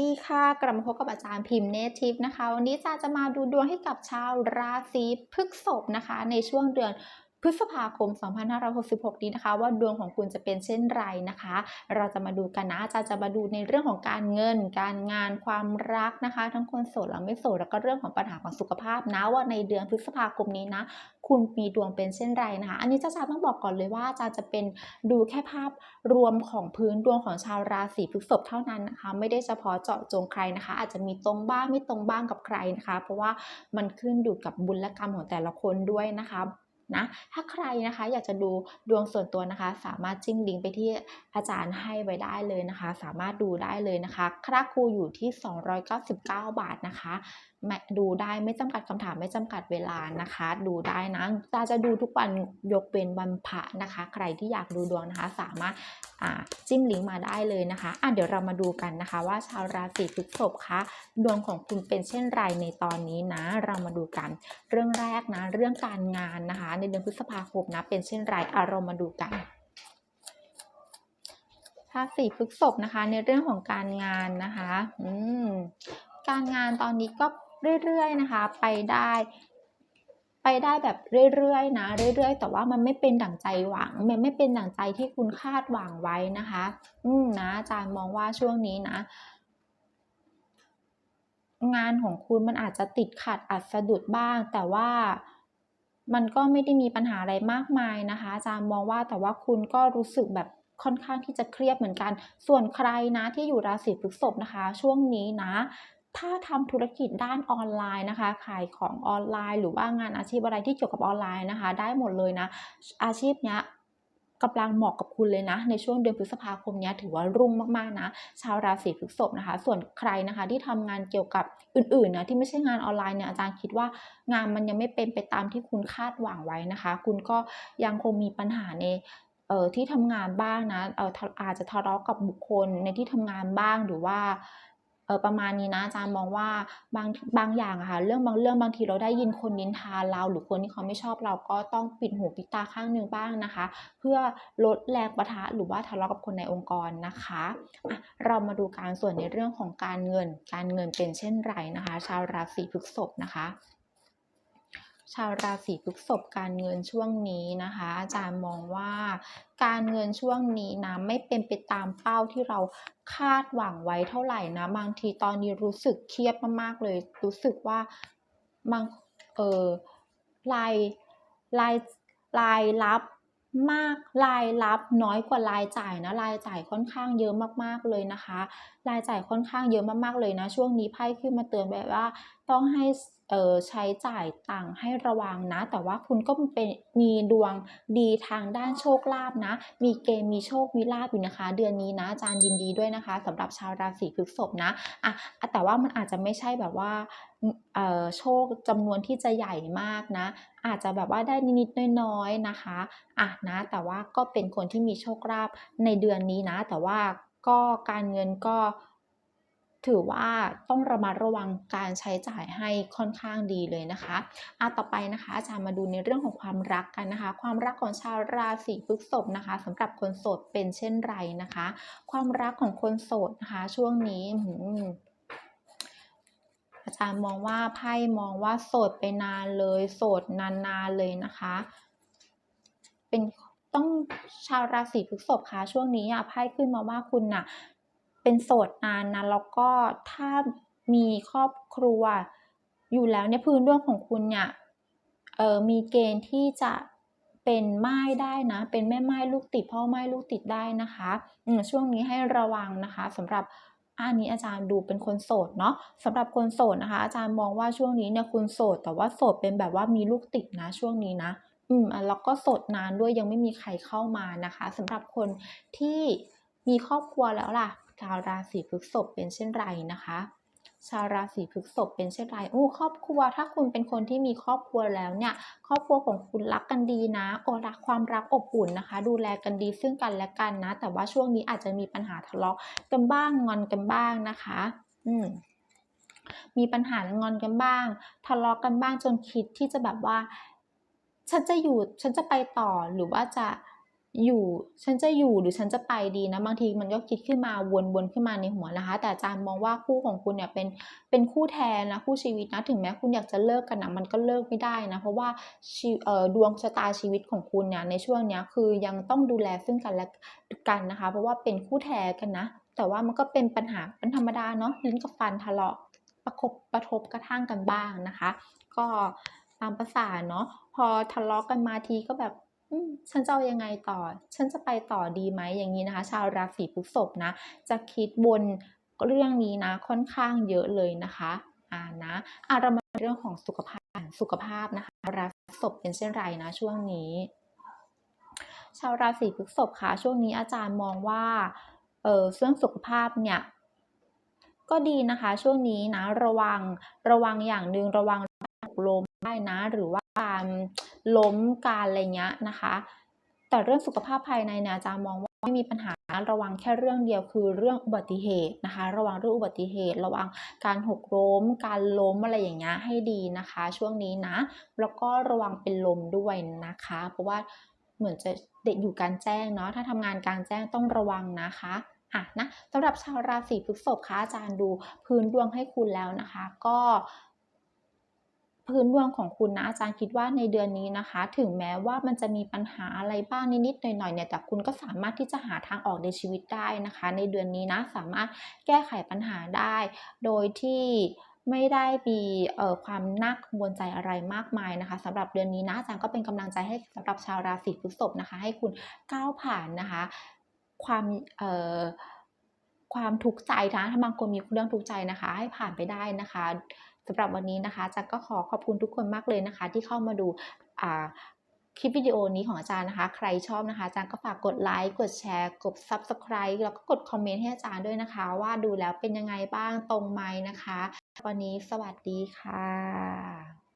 ดีค่ะ กลับมาพบกับอาจารย์พิมพ์เนทิฟนะคะ วันนี้อาจารย์จะมาดูดวงให้กับชาวราศีพฤษภนะคะ ในช่วงเดือน พฤษภาคม 2566 นี้นะคะ ว่าดวงของคุณจะเป็นเช่นไรนะคะ เราจะมาดูกันนะอาจารย์จะมาดูในเรื่องของการเงิน การงานความรักนะคะ ทั้งคนโสดและไม่โสดแล้วก็เรื่องของปัญหาของสุขภาพนะว่าในเดือนพฤษภาคมนี้นะคุณมีดวงเป็นเช่นไรนะคะ อันนี้อาจารย์ต้องบอกก่อนเลยว่าอาจารย์จะเป็นดูแค่ภาพรวมของพื้นดวงของชาวราศีพฤษภเท่านั้นนะคะ ไม่ได้เฉพาะเจาะจงใครนะคะ อาจจะมีตรงบ้างไม่ตรงบ้างกับใครนะคะ เพราะว่ามันขึ้นอยู่กับบุญและกรรมของแต่ละคนด้วยนะคะ นะ ถ้าใครนะคะอยากจะดูดวงส่วนตัวนะคะ สามารถจิ้มลิงก์ไปที่อาจารย์ให้ไว้ได้เลยนะคะ สามารถดูได้เลยนะคะค่าครูอยู่ที่ 299 บาทนะคะดูได้ไม่จำกัดคำถามไม่จำกัดเวลานะคะ ดูได้นะตาจะดูทุกวันยกเว้นวันพระนะคะ ใครที่อยากดูดวงนะคะ สามารถจิ้มลิงก์มาได้เลยนะคะอะเดี๋ยวเรามาดูกันนะคะ ว่าชาวราศีพฤษภคะดวงของคุณเป็นเช่นไรในตอนนี้นะ เรามาดูกัน เรื่องแรกนะ เรื่องการงานนะคะในเดือนพฤษภาคมนะ เป็นเช่นไรอะเรามาดูกันราศีพฤษภนะคะ ในเรื่องของการงานนะคะอืมการงานตอนนี้ก็เรื่อยๆนะคะ ไปได้ไปได้แบบเรื่อยๆนะ เรื่อยๆ แต่ว่ามันไม่เป็นดั่งใจหวัง มันไม่เป็นดั่งใจที่คุณคาดหวังไว้นะคะ อืมนะอาจารย์มองว่าช่วงนี้นะ งานของคุณมันอาจจะติดขัดอาจสะดุดบ้าง แต่ว่า มันก็ไม่ได้มีปัญหาอะไรมากมายนะคะอาจารย์มองว่าแต่ว่าคุณก็รู้สึกแบบค่อนข้างที่จะเครียดเหมือนกัน ส่วนใครนะที่อยู่ราศีพฤษภนะคะ ช่วงนี้นะ ถ้าทำธุรกิจด้านออนไลน์นะคะ ขายของออนไลน์ หรือว่างานอาชีพอะไรที่เกี่ยวกับออนไลน์นะคะ ได้หมดเลยนะ อาชีพเนี้ย กำลังเหมาะกับคุณเลยนะ ในช่วงเดือนพฤษภาคมนี้ถือว่ารุ่งมากๆนะ ชาวราศีพฤษภนะคะ ส่วนใครนะคะที่ทำงานเกี่ยวกับอื่นๆนะที่ไม่ใช่งานออนไลน์เนี่ยอาจารย์คิดว่างานมันยังไม่เป็นไปตามที่คุณคาดหวังไว้นะคะ คุณก็ยังคงมีปัญหาในเอ่อที่ทำงานบ้างนะเอ่ออาจจะทะเลาะกับบุคคลในที่ทำงานบ้างหรือว่า เออประมาณนี้นะอาจารย์มองว่าบางบางอย่างอะค่ะเรื่องบางเรื่องบางทีเราได้ยินคนนินทาเรา หรือคนที่เขาไม่ชอบเราก็ต้องปิดหูปิดตาข้างหนึ่งบ้างนะคะ เพื่อลดแรงประทะหรือว่าทะเลาะกับคนในองค์กรนะคะะเรามาดูการส่วนในเรื่องของการเงิน การเงินเป็นเช่นไรนะคะ ชาวราศีพฤษภนะคะ ชาวราศีพฤษภการเงินช่วงนี้นะคะ อาจารย์มองว่าการเงินช่วงนี้นะไม่เป็นไปตามเป้าที่เราคาดหวังไว้เท่าไหร่นะ บางทีตอนนี้รู้สึกเครียดมากๆเลย รู้สึกว่าบางเออรายรายรายรับมากรายรับน้อยกว่ารายจ่ายนะรายจ่ายค่อนข้างเยอะมากๆเลยนะคะ รายจ่ายค่อนข้างเยอะมากๆเลยนะ ช่วงนี้ไพ่ขึ้นมาเตือนแบบว่า ต้องให้ใช้จ่ายต่างให้ระวังนะ แต่ว่าคุณก็เป็นมีดวงดีทางด้านโชคลาภนะ มีเกณฑ์มีโชคมีลาภอยู่นะคะ เดือนนี้นะอาจารย์ยินดีด้วยนะคะสำหรับชาวราศีพฤษภนะอะแต่ว่ามันอาจจะไม่ใช่แบบว่าโชคจำนวนที่จะใหญ่มากนะ อาจจะแบบว่าได้นิดๆน้อยๆนะคะอะนะ แต่ว่าก็เป็นคนที่มีโชคลาภในเดือนนี้นะ แต่ว่าก็การเงินก็ ถือว่าต้องระมัดระวังการใช้จ่ายให้ค่อนข้างดีเลยนะคะอะต่อไปนะคะอาจารย์มาดูในเรื่องของความรักกันนะคะ ความรักของชาวราศีพฤษภนะคะสำหรับคนโสดเป็นเช่นไรนะคะ ความรักของคนโสดนะคะช่วงนี้อาจารย์มองว่าไพ่มองว่าโสดไปนานเลย โสดนานๆเลยนะคะ เป็นต้องชาวราศีพฤษภคะช่วงนี้อะไพ่ขึ้นมาว่าคุณน่ะ เป็นโสดนานนะแล้วก็ถ้ามีครอบครัว อยู่แล้วเนี่ยพื้นดวงของคุณเนี่ยเออมีเกณฑ์ที่จะเป็นไม้ได้นะ เป็นแม่ไม้ลูกติดพ่อไม้ลูกติดได้นะคะช่วงนี้ให้ระวังนะคะสำหรับอันนี้อาจารย์ดูเป็นคนโสดเนาะสำหรับคนโสดนะคะ อาจารย์มองว่าช่วงนี้เนี่ยคุณโสด แต่ว่าโสดเป็นแบบว่ามีลูกติดนะช่วงนี้นะ อืมแล้วก็โสดนานด้วยยังไม่มีใครเข้ามานะคะสำหรับคนที่มีครอบครัวแล้วล่ะ ชาวราศีพฤษภเป็นเช่นไรนะคะ ชาวราศีพฤษภเป็นเช่นไรโอ้ครอบครัว ถ้าคุณเป็นคนที่มีครอบครัวแล้วเนี่ย ครอบครัวของคุณรักกันดีนะโอรักความรักอบอุ่นนะคะ ดูแลกันดีซึ่งกันและกันนะ แต่ว่าช่วงนี้อาจจะมีปัญหาทะเลาะกันบ้างงอนกันบ้างนะคะ อืมมีปัญหางอนกันบ้าง ทะเลาะกันบ้างจนคิดที่จะแบบว่า ฉันจะอยู่ ฉันจะไปต่อหรือว่าจะ อยู่ฉันจะอยู่หรือฉันจะไปดีนะบางทีมันก็คิดขึ้นมาวนๆขึ้นมาในหัวนะคะ แต่อาจารย์มองว่าคู่ของคุณเนี่ยเป็นเป็นคู่แท้นะคู่ชีวิตนะถึงแม้คุณอยากจะเลิกกันนะมันก็เลิกไม่ได้นะเพราะว่าชีเออดวงชะตาชีวิตของคุณเนี่ยในช่วงนี้คือยังต้องดูแลซึ่งกันและกันนะคะ เพราะว่าเป็นคู่แท้กันนะ แต่ว่ามันก็เป็นปัญหาเป็นธรรมดาเนาะลิ้นกับฟันทะเลาะประคบประทบกระทั่งกันบ้างนะคะ ก็ตามประสาเนาะพอทะเลาะกันมาทีก็แบบ ฉันจะเอายังไงต่อ ฉันจะไปต่อดีไหมอย่างงี้นะคะ ชาวราศีพฤษภนะ จะคิดวนเรื่องนี้นะค่อนข้างเยอะเลยนะคะอ่านะอ่าเรามาเรื่องของสุขภาพสุขภาพนะคะ ราศีพฤษภเป็นเช่นไรนะช่วงนี้ ชาวราศีพฤษภคะช่วงนี้อาจารย์มองว่าเอ่อเรื่องสุขภาพเนี่ยก็ดีนะคะช่วงนี้นะระวังระวังอย่างหนึ่งระวังหกลมได้นะ หรือว่า การล้มการอะไรเงี้ยนะคะ แต่เรื่องสุขภาพภายในเนี่ยอาจารย์มองว่าไม่มีปัญหาระวังแค่เรื่องเดียวคือเรื่องอุบัติเหตุนะคะ ระวังเรื่องอุบัติเหตุ ระวังการหกล้ม การล้มอะไรอย่างเงี้ยให้ดีนะคะ ช่วงนี้นะ แล้วก็ระวังเป็นลมด้วยนะคะ เพราะว่าเหมือนจะเด็กอยู่กางแจ้งเนาะถ้าทำงานกางแจ้งต้องระวังนะคะอ่านะสำหรับชาวราศีพฤษภคะอาจารย์ดูพื้นดวงให้คุณแล้วนะคะ ก็ พื้นดวงของคุณนะอาจารย์คิดว่าในเดือนนี้นะคะ ถึงแม้ว่ามันจะมีปัญหาอะไรบ้างนิดๆหน่อยๆเนี่ยแต่คุณก็สามารถที่จะหาทางออกในชีวิตได้นะคะ ในเดือนนี้นะสามารถแก้ไขปัญหาได้ โดยที่ไม่ได้มีเอ่อความน่ากังวลใจอะไรมากมายนะคะสำหรับเดือนนี้นะอาจารย์ก็เป็นกำลังใจให้สำหรับชาวราศีพฤษภนะคะ ให้คุณก้าวผ่านนะคะ ความเอ่อความทุกข์ใจนะถ้าบางคนมีเรื่องทุกข์ใจนะคะ ให้ผ่านไปได้นะคะ สำหรับวันนี้นะคะจารย์ก็ขอขอบคุณทุกคนมากเลยนะคะ ที่เข้ามาดูคลิปวิดีโอนี้ของอาจารย์นะคะ ใครชอบนะคะอาจารย์ก็ฝากกดไลค์กดแชร์ กด Subscribe แล้วก็กดคอมเมนต์ให้อาจารย์ด้วยนะคะ ว่าดูแล้วเป็นยังไงบ้างตรงไหมนะคะ วันนี้สวัสดีค่ะ